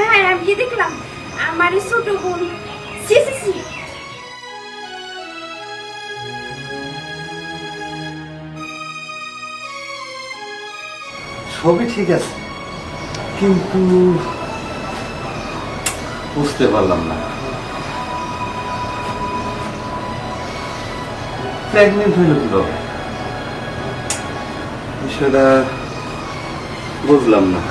হ্যাঁ আমি কি দেখলাম। আমার ছোট বোন। সবই ঠিক আছে, কিন্তু বুঝতে পারলাম না। প্রেগনেন্ট হইল কীভাবে? বিষয়টা বুঝলাম না।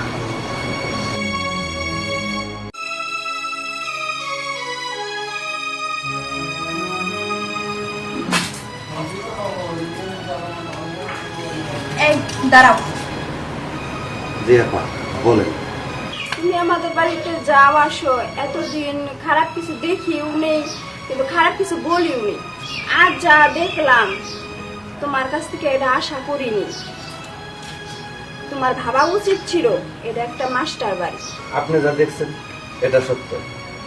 দাঁড়াও। জি আপা বলেন। তুমি আমাদের বাড়িতে যাও আসো। এতদিন খারাপ কিছু দেখিও নেই কিন্তু খারাপ কিছু বলিও নেই। আজ যা দেখলাম তোমার কাছ থেকে এটা আশা করিনি। তোমার ভাবা উচিত ছিল এটা একটা মাস্টার বাড়ি। আপনি যা দেখছেন এটা সত্য।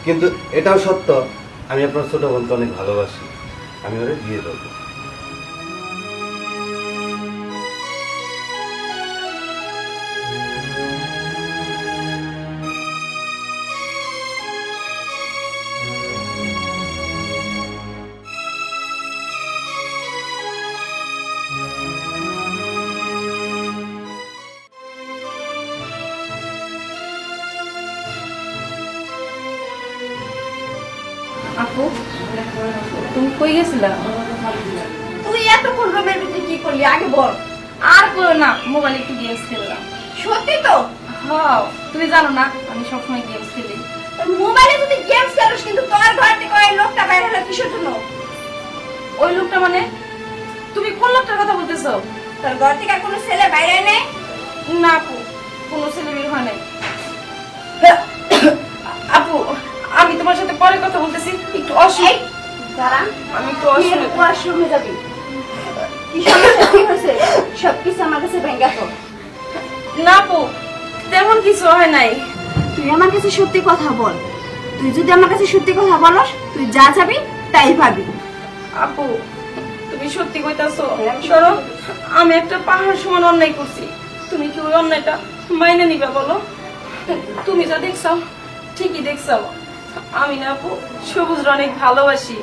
কিন্তু এটাও সত্য আমি আপনার ছোট বোনকে অনেক ভালোবাসি। আমি ওরে বিয়ে দেবো কই গেছিলা? তুই এতক্ষণ রুমের ভিতরে কি করলি? আগে বল। আর করো না মোবাইলে একটু গেমস খেললাম। সত্যি তো? হ্যাঁ তুমি জানো না আমি সবসময় গেমস খেলি। মোবাইলে যদি গেমস খেলিস কিন্তু তোর ঘর থেকে ওই লোকটা বাইরে হলো কিসের জন্য? ওই লোকটা মানে? তুমি কোন লোকটার কথা বলতেছো? তোর ঘর থেকে আর কোনো ছেলে বাইরে নেই? না আপু কোনো ছেলে বের হয় নাই। আপু আমি তোমার সাথে পরে কথা বলতেছি একটু অসুখ দাঁড়ান আমি তুই ওয়াশরুমে যাবি। কি সমস্যা? কি হয়েছে? সবকিছু আমার কাছে ভেঙ্গা তো। না আপু তেমন কিছু হয় নাই। তুই আমার কাছে সত্যি কথা বল। তুই যদি আমার কাছে সত্যি কথা বলস তুই যা যাবি তাই পাবি। আপু তুমি সত্যি কইতাছো। হ্যাঁ, আমি আমি একটা পাহাড় সমান অন্যায় করছি। তুমি কি ওই অন্যায়টা মাইনে নিবে বলো? তুমি যা দেখছ ঠিকই দেখছ আমি না আপু সবুজ অনেক ভালোবাসি।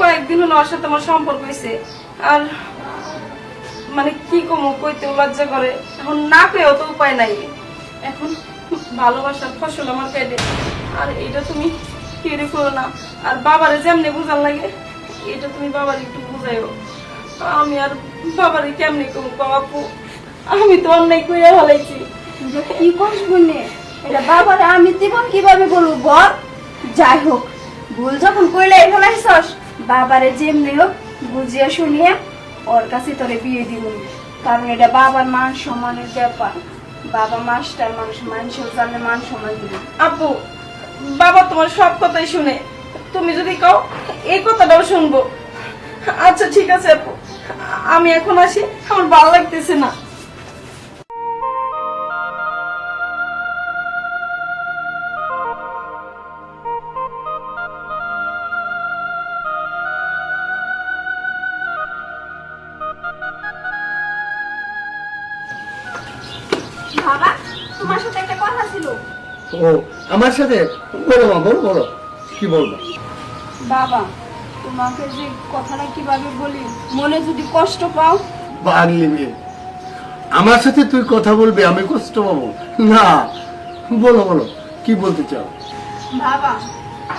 কয়েকদিন হলো ওর সাথে আমার সম্পর্ক হয়েছে আর মানে কি কমু, কইতে লজ্জা করে। এখন না পেয়েও তো উপায় নাই। এখন ভালোবাসার ফসল আমার পেটে। আর এটা তুমি কেড়ে করো না। আর বাবারে যেমনি বোঝার লাগে, এটা তুমি বাবার একটু বুঝাইও আমি আর বাবারে কেমনে করব বাপু আমি তো অন্যায় কইয়া ভালাইছি কি করিস বললে এটা বাবারে আমি জীবন কীভাবে বলব বল? যাই হোক, ভুল যখন কইলে আসছস। বাবারে যেমনি হোক বুঝিয়া শুনিয়া ওর কাছে তোরে বিয়ে দিব। কারণ এটা বাবার মান সম্মানের ব্যাপার। বাবা মাস্টার মানুষ মানুষের জানলে মান সম্মান দিবে আপু বাবা তোমার সব কথাই শুনে। তুমি যদি কও, এই কথাটাও শুনব। আচ্ছা ঠিক আছে আপু আমি এখন আসি, আমার ভালো লাগতেছে না। আমার সাথে? বলো মা বলো বলো। কি বলব? বাবা তোমাকে যে কথাটা কীভাবে বলি মনে যদি কষ্ট পাও। পাগলি মেয়ে। আমার সাথে তুই কথা বলবি আমি কষ্ট পাবো। না বলো বলো কি বলতে চাও? বাবা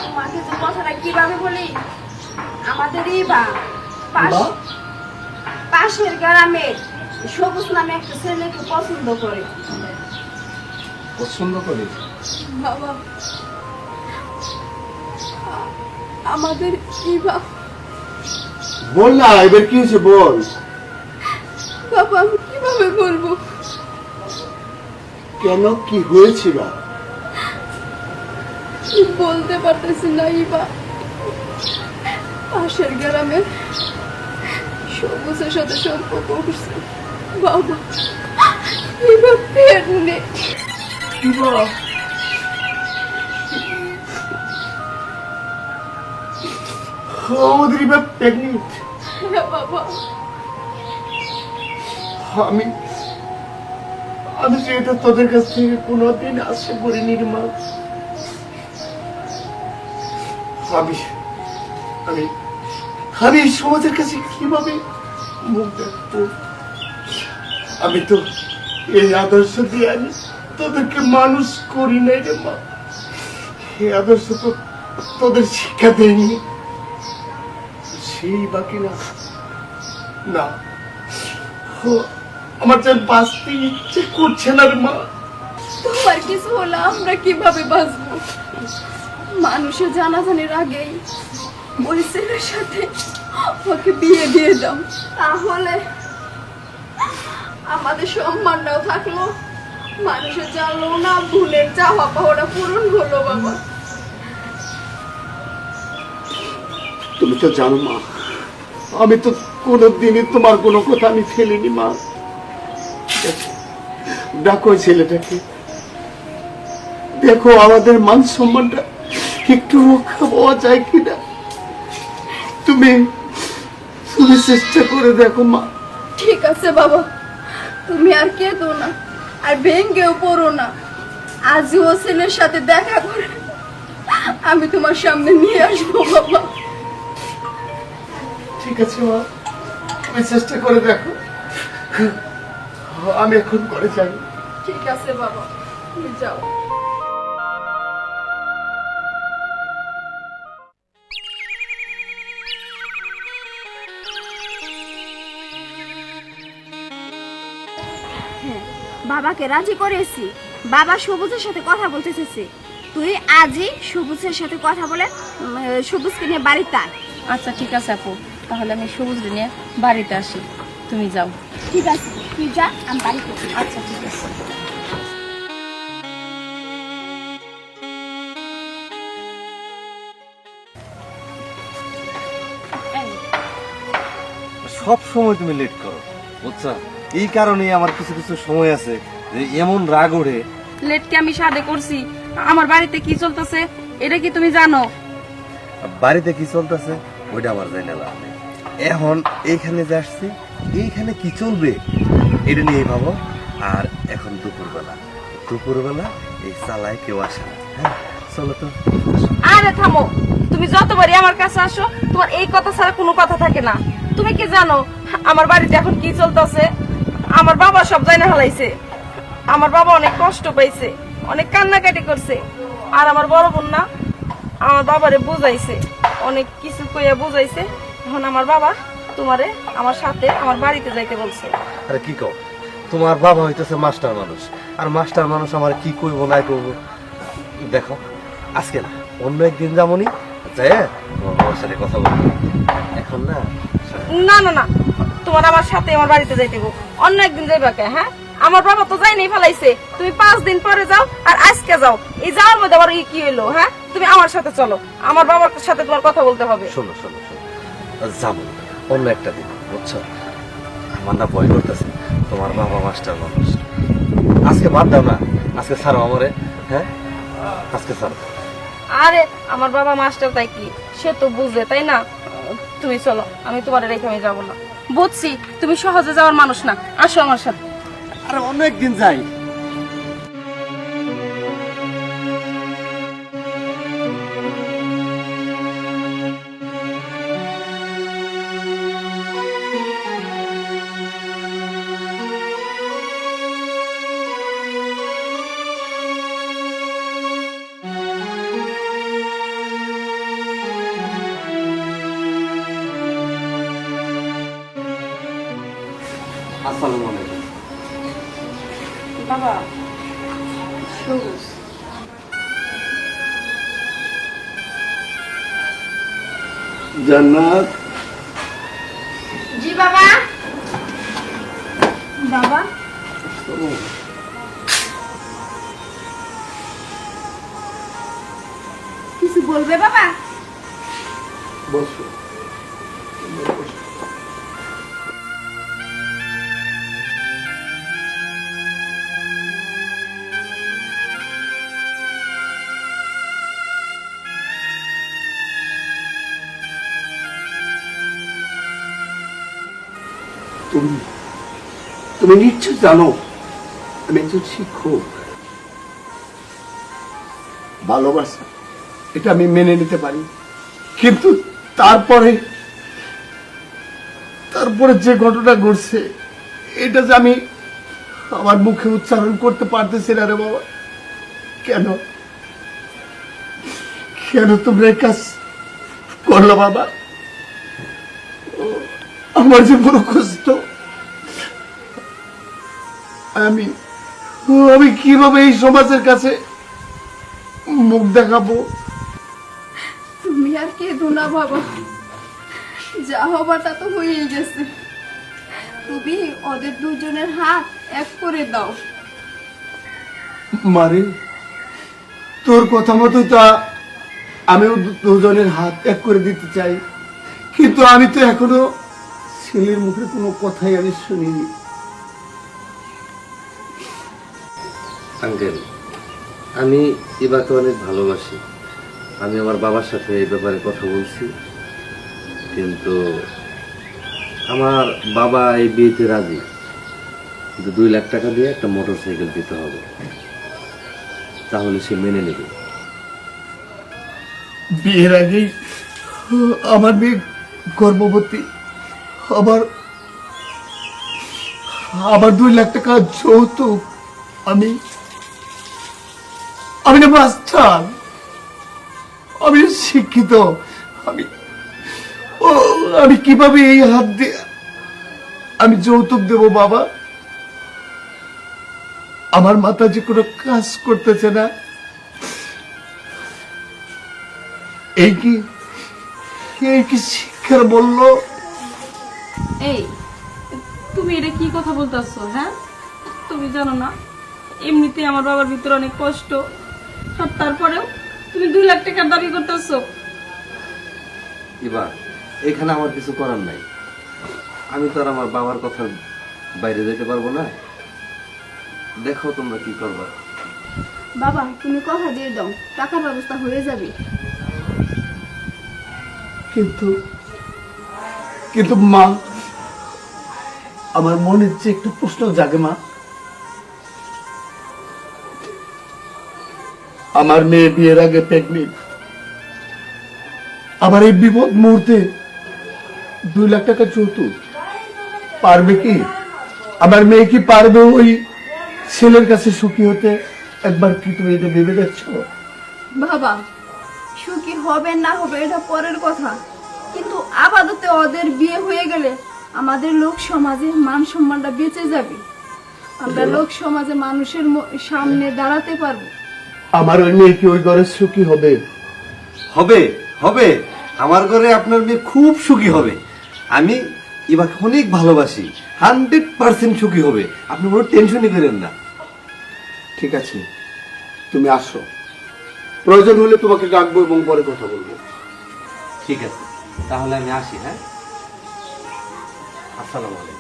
তোমাকে যে কথাটা কীভাবে বলি আমাদেরই বা পাশ- বা? পাশের গ্রামে সবুজ নামে একটা ছেলেকে পছন্দ করে। পছন্দ করি? বাবা আমাদের বল না এবার কি হয়েছে বল? বাবা আমি কীভাবে বলব? কেন কি হয়েছে বা? বলতে পারতেছি না ইবা পাশের গ্রামে সবুজের সাথে সম্পর্ক করছে। বাবা ইবা পেট নেই। কি বা আমাদের প্রেগনেন্ট বাবা আমি আমি যে এটা তোদের কাছ থেকে কোনোদিন আশা করিনি মা। আমি আমি আমি সমাজের কাছে কীভাবে মুখ দেখব? আমি তো এই আদর্শ দিয়ে আমি তোদেরকে মানুষ করি নাই রে মা। এই আদর্শ তো তোদের শিক্ষা দেয়নি। সেই বাকি না। না। আমার যেন বাঁচতে ইচ্ছে করছে না মা। তোমার কিছু আমরা কীভাবে মানুষের জানাজানির আগেই ওই ছেলের সাথে ওকে বিয়ে দিয়ে দাও। তাহলে আমাদের সম্মানটাও থাকল। মানুষের জানলো না, ভুলের চাওয়া পাওয়াটা পূরণ হলো বাবা। তুমি তো জানো, মা। আমি তো কোনোদিনই তোমার কোনো কথা আমি ফেলিনি, মা। ডাকো ছেলেটাকে। দেখো আমাদের মান সম্মানটা একটু রক্ষা পাওয়া যায় কিনা। তুমি তুমি চেষ্টা করে দেখো, মা। ঠিক আছে, বাবা। তুমি আর কেঁদো না, আর ভেঙ্গেও পড়ো না। আজই ও ছেলের সাথে দেখা করে আমি তোমার সামনে নিয়ে আসব, বাবা। ঠিক আছে মা। তুমি চেষ্টা করে দেখো। আমি এখন করে যাই। ঠিক আছে বাবা। তুমি যাও। হ্যাঁ, বাবাকে রাজি করেছি। বাবা সবুজের সাথে কথা বলতে চেয়েছে। তুই আজই সবুজের সাথে কথা বলে সবুজকে নিয়ে বাড়িতে আয়। আচ্ছা ঠিক আছে আপু। তাহলে আমি সবুজ নিয়ে বাড়িতে আসি। তুমি যাও। ঠিক আছে তুই যা আমি বাড়িতে আচ্ছা ঠিক আছে। সব সময় তুমি লেট করো বুঝছ? এই কারণেই আমার কিছু কিছু সময় আছে যে এমন রাগ ওঠে। লেটকে আমি সাদে করছি? আমার বাড়িতে কি চলতেছে? এটা কি তুমি জানো? বাড়িতে কি চলতেছে? ওইটা আমার জানা লাভ নেই। এখন এইখানে যে আসছি, এইখানে কি চলবে? এটা নিয়ে ভাবো। আর এখন দুপুরবেলা। দুপুরবেলা এই চালায় কেউ আসে না। হ্যাঁ চলো তো। আরে থামো। তুমি যতবারই আমার কাছে আসো, তোমার এই কথা ছাড়া কোনো কথা থাকে না। তুমি কি জানো, আমার বাড়িতে এখন কি চলতেছে? আমার বাবা সব জানা হালাইছে আমার বাবা অনেক কষ্ট পাইছে, অনেক কান্নাকাটি করছে। আর আমার বড় বোন না, আমার বাবারে বুঝাইছে, অনেক কিছু কইয়া বুঝাইছে। এখন আমার বাবা তোমারে আমার সাথে আমার বাড়িতে যাইতে বলছে। আরে কি কও? তোমার বাবা হইতেছে মাস্টার মানুষ। আর মাস্টার মানুষ আমার কি করব না করব দেখো আজকে না অন্য একদিন যাবনি যাই তোমার বাবার সাথে কথা বলব। এখন না না না না তোমার আমার সাথে আমার বাড়িতে যাইতে। অন্য একদিন যাইবা কে হ্যাঁ? আমার বাবা তো যাই নাই ফেলাইছে। তুমি পাঁচ দিন পরে যাও আর আজকে যাও। এই যাওয়ার মধ্যে আবার কি হইল হ্যাঁ? তুমি আমার সাথে চলো। আমার বাবার সাথে তোমার কথা বলতে হবে। শোনো শোনো। অন্য একটা দিন বুঝছ? আমার না ভয় করতেছে। তোমার বাবা মাস্টার মানুষ। আজকে বাদ দাও না। আজকে ছাড়ো আমারে হ্যাঁ? আজকে ছাড়ো। আরে আমার বাবা মাস্টার তাই কি? সে তো বুঝবে তাই না? তুমি চলো আমি তোমার রেখে আমি যাব না। বুঝছি তুমি সহজে যাওয়ার মানুষ না। আসো আমার সাথে। আরে অন্য একদিন যাই। জান্নাত জি বাবা। বাবা? কিছু বলবে বাবা? বসো। তুমি নিশ্চয় জানো আমি একজন শিক্ষক। ভালোবাসা এটা আমি মেনে নিতে পারি। কিন্তু তারপরে তারপরে যে ঘটনা ঘটছে এটা যে আমি আমার মুখে উচ্চারণ করতে পারতেছি না রে বাবা। কেন? কেন তোমরা এই কাজ করল বাবা? আমার যে বড় কষ্ট। আমি আমি কীভাবে এই সমাজের কাছে মুখ দেখাবো? তুমি আর কেঁদো না বাবা। যা হবার তা তো হয়েই গেছে। তুমি ওদের দুজনের হাত এক করে দাও। মারে তোর কথা মতো তা আমিও দুজনের হাত এক করে দিতে চাই। কিন্তু আমি তো এখনও ছেলের মুখে কোনো কথাই আমি শুনিনি। আঙ্কেল, আমি ইবাকে অনেক ভালোবাসি। আমি আমার বাবার সাথে এই ব্যাপারে কথা বলছি, কিন্তু আমার বাবা এই বিয়েতে রাজি। কিন্তু দুই লাখ টাকা দিয়ে একটা মোটর সাইকেল দিতে হবে। তাহলে সে মেনে নেবে। বিয়ের আগেই আমার মেয়ে গর্ভবতী। আবার আবার দুই লাখ টাকা যৌতুক। আমি আমি না মাস্টার আমি শিক্ষিত। আমি ও, আমি কীভাবে এই হাত দিয়ে আমি যৌতুক দেব, বাবা? আমার মাথা যে কোনো কাজ করতেছে না। এই কি এই কি শিক্ষার বলল এই, তুমি এটা কি কথা বলতেছো হ্যাঁ? তুমি জানো না, এমনিতেই আমার বাবার ভিতরে অনেক কষ্ট। আর তারপরেও তুমি দুই লাখ টাকার দাবি করতেছো। এবার এখানে আমার কিছু করার নাই। আমি তো আর আমার বাবার কথার বাইরে যেতে পারব না। দেখো তোমরা কি করবা। বাবা তুমি কথা দিয়ে দাও টাকার ব্যবস্থা হয়ে যাবে। কিন্তু কিন্তু মা আমার মনের যে একটু প্রশ্ন জাগে মা। আমার মেয়ে বিয়ের আগে প্রেগনেন্ট আমার এই বিপদ মুহূর্তে দুই লাখ টাকা যৌতুক। পারবে কি? আমার মেয়ে কি পারবে ওই ছেলের কাছে সুখী হতে? একবার কি তুমি এটা ভেবে দেখছ? বাবা সুখী হবে না হবে এটা পরের কথা। কিন্তু আপাতত ওদের বিয়ে হয়ে গেলে আমাদের লোক সমাজে মান সম্মানটা বেঁচে যাবে। আমরা লোক সমাজে মানুষের সামনে দাঁড়াতে পারব। আমার ওই মেয়ে কি ওই ঘরে সুখী হবে? হবে হবে। আমার ঘরে আপনার মেয়ে খুব সুখী হবে। আমি এবার অনেক ভালোবাসি। হান্ড্রেড পার্সেন্ট সুখী হবে। আপনি কোনো টেনশনই করেন না। ঠিক আছে তুমি আসো। প্রয়োজন হলে তোমাকে ডাকবো এবং পরে কথা বলব। ঠিক আছে। তাহলে আমি আসি হ্যাঁ? আসসালামু আলাইকুম।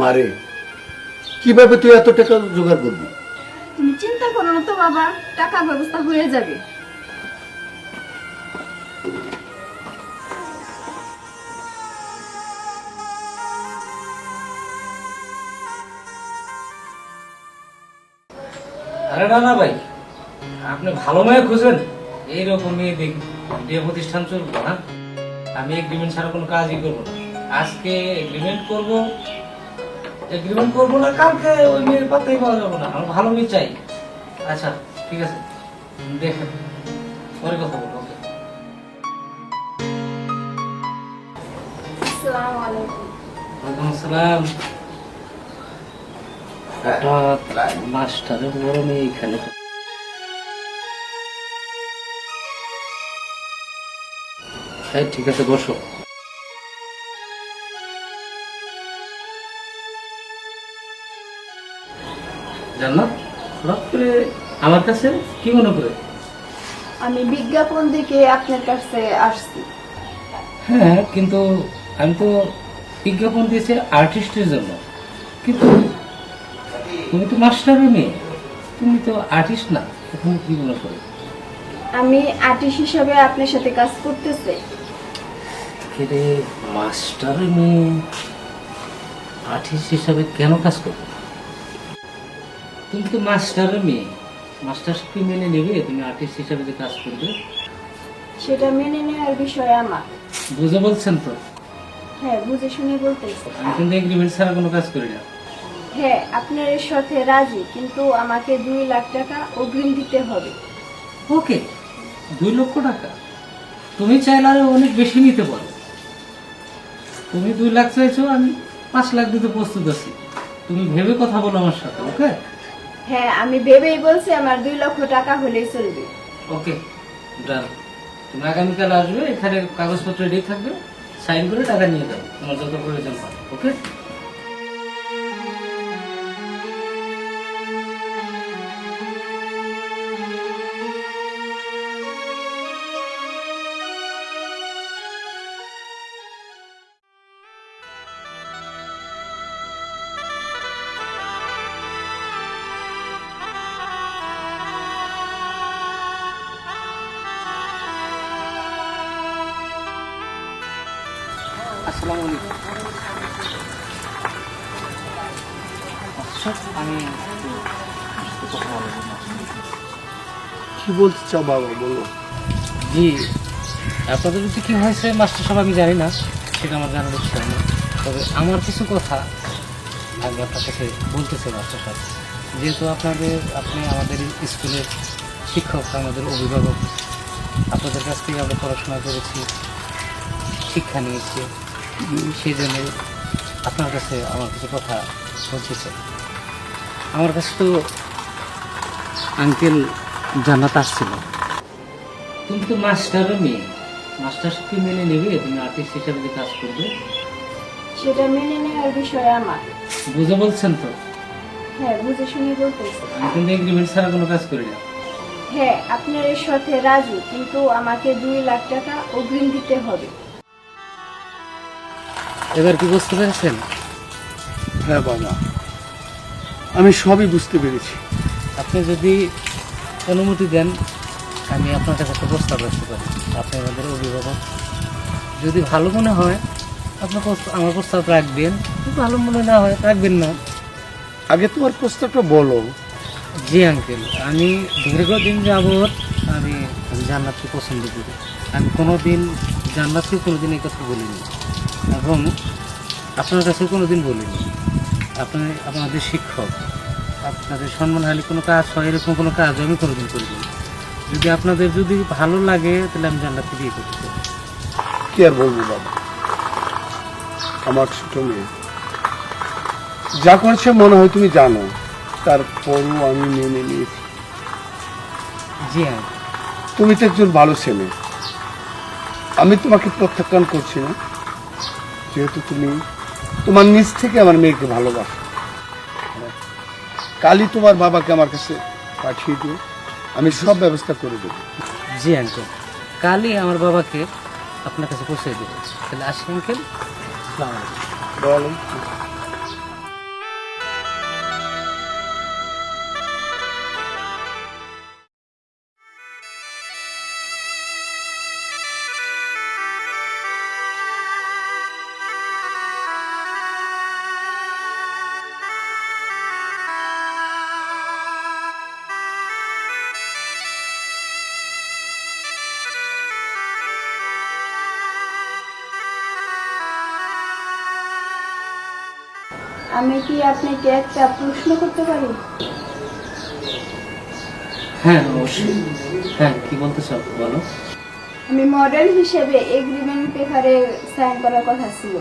মারে। কীভাবে তুই এত টাকা জোগাড় করবি? তুমি চিন্তা করো না তো বাবা টাকার ব্যবস্থা হয়ে যাবে। আরে না না ভাই আপনি ভালো মেয়ে খুঁজবেন? এইরকম মেয়ে দেখি বিয়ে প্রতিষ্ঠান চলবো না। আমি এগ্রিমেন্ট ছাড়া কোনো কাজই করব না। আজকে এগ্রিমেন্ট করব এগ্রিমেন্ট করব না কালকে ওই মেয়ের পাত্তাই পাওয়া যাব না। আমার ভালো মেয়ে চাই। আচ্ছা ঠিক আছে। দেখেন পরে কথা বলব ওকে। ওয়ালাইকুম আসসালাম। হঠাৎ মাস্টারের বড় মেয়ে এখানে। হ্যাঁ ঠিক আছে বসো। জান্নাত? হঠাৎ করে আমার কাছে কি মনে করে? আমি বিজ্ঞাপন দেখে আপনার কাছে আসছি। হ্যাঁ কিন্তু আমি তো বিজ্ঞাপন দিয়েছি আর্টিস্টের জন্য। কিন্তু তুমি তো মাস্টারের মেয়ে। তুমি তো আর্টিস্ট না। তুমি কি মনে করো? আমি আর্টিস্ট হিসাবে আপনার সাথে কাজ করতেছে। রে মাস্টার মেয়ে আর্টিস্ট হিসাবে কেন কাজ করবে? তুমি তো মাস্টারের মেয়ে। মাস্টার কি মেনে নেবে? তুমি আর্টিস্ট হিসাবে যে কাজ করবে? সেটা মেনে নেওয়ার বিষয় আমার। বুঝে বলছেন তো? হ্যাঁ বুঝে শুনে বলতেছি আমি কিন্তু এগ্রিমেন্ট ছাড়া কোনো কাজ করি না। হ্যাঁ আপনার এর সাথে রাজি কিন্তু আমাকে দুই লাখ টাকা অগ্রিম দিতে হবে। ওকে দুই লক্ষ টাকা? তুমি চাইলে আরও অনেক বেশি নিতে পারো। তুমি দুই লাখ চাইছো আমি পাঁচ লাখ দিতে প্রস্তুত আছি। তুমি ভেবে কথা বলো আমার সাথে ওকে? হ্যাঁ আমি ভেবেই বলছি আমার দুই লক্ষ টাকা হলেই চলবে। ওকে ডান তুমি আগামীকাল আসবে, এখানে কাগজপত্র রেডি থাকবে সাইন করে টাকা নিয়ে যাবে তোমার যত প্রয়োজন হয়, ওকে? আসসালামু আলাইকুম। আমি কথা কি বলতে চাও বাবা বলো। জি আপনাদের যদি কি হয়েছে মাস্টার সাহেব আমি জানি না সেটা আমার জানার ইচ্ছা নেই তবে আমার কিছু কথা আমি আপনার কাছে বলতে চাই মাস্টার সাহেব। যেহেতু আপনাদের আপনি আমাদের স্কুলের শিক্ষক আমাদের অভিভাবক আপনাদের কাছ থেকে আমরা পড়াশোনা করেছি শিক্ষা নিয়েছি সেই জন্য আপনার কাছে আমার কিছু কথা বলতে চাই। আমার কাছে তো আঙ্কেল জানাত আসছিল। তুমি তো মাস্টারও মেয়ে। মাস্টার কি মেনে নেবে? তুমি আর্টিস্ট হিসাবে যে কাজ করবে? সেটা মেনে নেওয়ার বিষয় আমার। বুঝে বলছেন তো? হ্যাঁ বুঝে শুনে বলতেছি। আমি কিন্তু এগ্রিমেন্ট ছাড়া কোনো কাজ করি না। হ্যাঁ আপনার এর সাথে রাজি কিন্তু আমাকে দুই লাখ টাকা অগ্রিম দিতে হবে। এবার কি বুঝতে পেরেছেন? হ্যাঁ বাবা। আমি সবই বুঝতে পেরেছি। আপনি যদি অনুমতি দেন আমি আপনার কাছে একটা প্রস্তাব রাখতে পারি। আপনি আমাদের অভিভাবক। যদি ভালো মনে হয় আপনার আমার প্রস্তাব রাখবেন। যদি ভালো মনে না হয় রাখবেন না। আগে তোমার প্রস্তাবটা বলো। জি আঙ্কেল আমি দীর্ঘদিন যাবৎ আমি জান্নাতকে পছন্দ করি। আমি কোনো দিন জান্নাতকে কোনো দিন এই কথা বলিনি। এবং আপনার কাছে কোনো দিন বলিনি। আপনি আপনাদের শিক্ষক আপনাদের সম্মানহানি কোনো কাজ হয় এরকম কোনো কাজ আমি কোনোদিন করিনি। যদি আপনাদের যদি ভালো লাগে তাহলে আমি জান্নাতকে বিয়ে করতে চাই। কি আর বলব বাবা? আমার ছোট মেয়ে। যা করছে মনে হয় তুমি জানো তারপরও আমি মেনে নিয়েছি। জি আঙ্কেল তুমি তো একজন ভালো ছেলে। আমি তোমাকে প্রত্যাখ্যান করছি না। যেহেতু তুমি তোমার নিজ থেকে আমার মেয়েকে ভালোবাসো। কালই তোমার বাবাকে আমার কাছে পাঠিয়ে দিও। আমি সব ব্যবস্থা করে দেবো। জি আঙ্কেল কালই আমার বাবাকে আপনার কাছে পৌঁছে দেবো। তাহলে আসি আঙ্কেল আসসালামু। আমি কি আপনাকে একটা প্রশ্ন করতে পারি? হ্যাঁ অবশ্যই। হ্যাঁ কি বলতে চাও? বলো। আমি মডেল হিসেবে এগ্রিমেন্ট পেপারে সাইন করার কথা ছিল।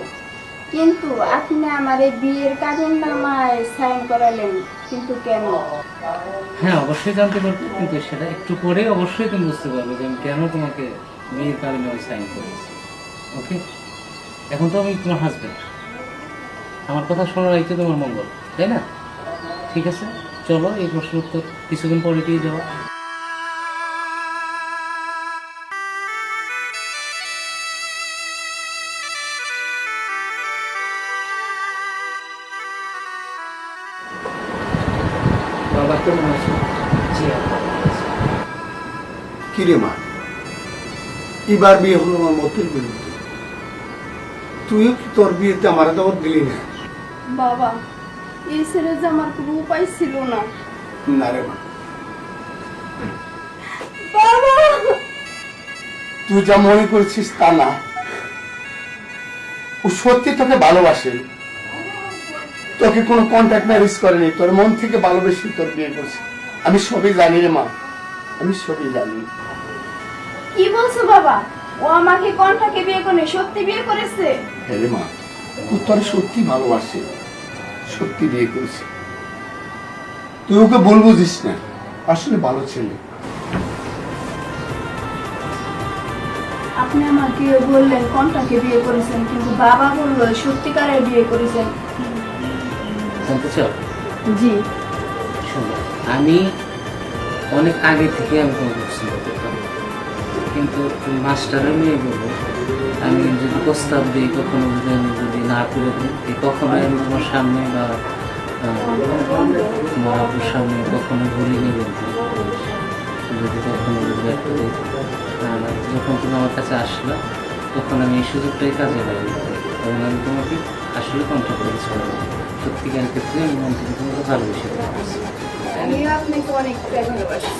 কিন্তু আপনি আমার এই বিয়ের কাগজ নামায় সাইন করালেন কিন্তু কেন? হ্যাঁ অবশ্যই জানতে পারবে কিন্তু সেটা একটু পরে অবশ্যই তুমি বুঝতে পারবে যে আমি কেন তোমাকে বিয়ের কারণে আমি সাইন করেছি। ওকে এখন তো আমি তোমার হাজব্যান্ড আমার কথা শোনার তো তোমার মঙ্গল তাই না? ঠিক আছে চলো এই প্রশ্ন উত্তর কিছুদিন পরে দিয়ে যাওয়া। বাবা কেমন আছে। কিরে মা? এবার বিয়ে হলো আমার মতের বিরুদ্ধে। তুইও কি তোর বিয়েতে আমার দাওয়াত দিলি না? বাবা এই ছেড়ে যে আমার কোনো উপায় ছিল না। না রে মা। বাবা! তুই যা মনে করছিস তা না। ও সত্যি তোকে ভালোবাসে। তোকে কোনো কন্ট্যাক্ট ম্যারেজ করেনি। তোর মন থেকে ভালোবেসে তোর বিয়ে করছে। আমি সবই জানি রে মা। আমি সবই জানি। কি বলছো বাবা? ও আমাকে কণ্ঠাকে বিয়ে করে সত্যি বিয়ে করেছে? হ্যাঁ মা। ও তোর সত্যি ভালোবাসে সত্যি বিয়ে করেছে। তুই ওকে বল বুঝিস না। আসলে ভালো ছেলে। আপনি আমাকে বললেন কণ্ঠাকে বিয়ে করেছেন কিন্তু বাবা বলল সত্যিকারের বিয়ে করেছেন। জানতে চাও? জি। শোনো আমি অনেক আগে থেকে আমি তোমাকে পছন্দ করতাম কিন্তু মাস্টারের মেয়ে বলব আমি যদি প্রস্তাব দিই, কখনো যদি আমি যদি না করে দিই এই কখনোই আমি তোমার সামনে বা তোমার সামনে কখনো বলিনি বলব যদি কখনো যদি দিই যখন তুমি আমার কাছে আসলা, তখন আমি এই সুযোগটাই কাজে লাগাই। তখন আমি তোমাকে আসলে কন্ট্যাক্ট করেছি। সত্যিকার ক্ষেত্রে আমি মন থেকে তোমাকে ভালোবেসে। আমিও আপনাকে অনেকটাই ভালোবাসি